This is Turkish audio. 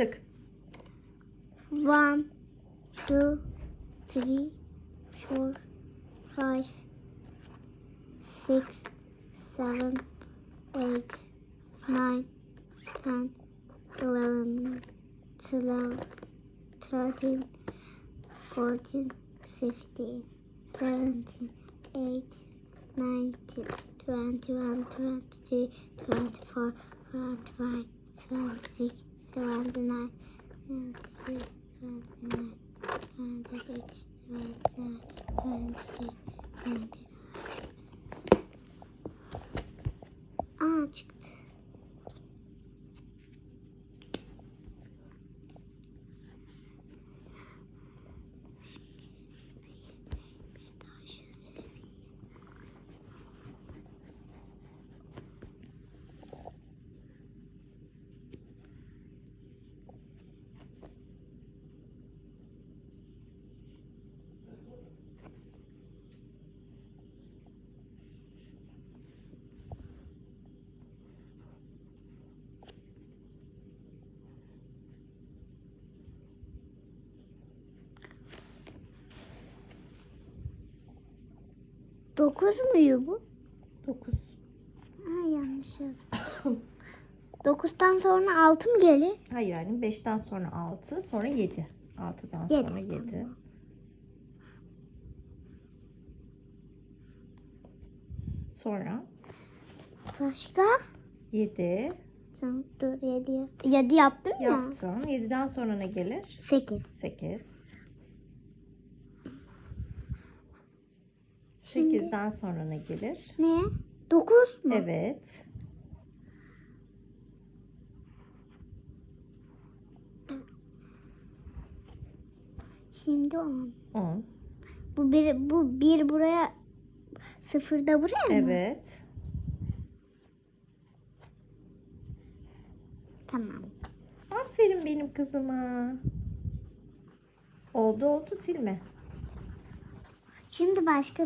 Tık. One, two, three, four, five, six, seven, eight, nine, ten, eleven, twelve, thirteen, fourteen, fifteen, seventeen, eighteen, nineteen, twenty-one, twenty-two, twenty-four, twenty-five, twenty-six, ない。ああ、ちょっと。Dokuz muydu bu? 9. Ha yanlış yazdım. Dokuzdan sonra altı mı gelir? Hayır yani 5'ten sonra 6 sonra 7. 6'dan Yedi, sonra 7. tamam. Sonra Başka? 7 Sen dur yedi. Yedi yaptım ya. yaptın. 7'den sonra ne gelir? Sekiz. 8. 8'den sonra ne gelir? Ne? Dokuz mu? Evet. Şimdi on. 10. Bu bir, bu bir buraya sıfır da buraya mı? Evet. Tamam. Aferin benim kızıma. Oldu oldu silme. Şimdi başka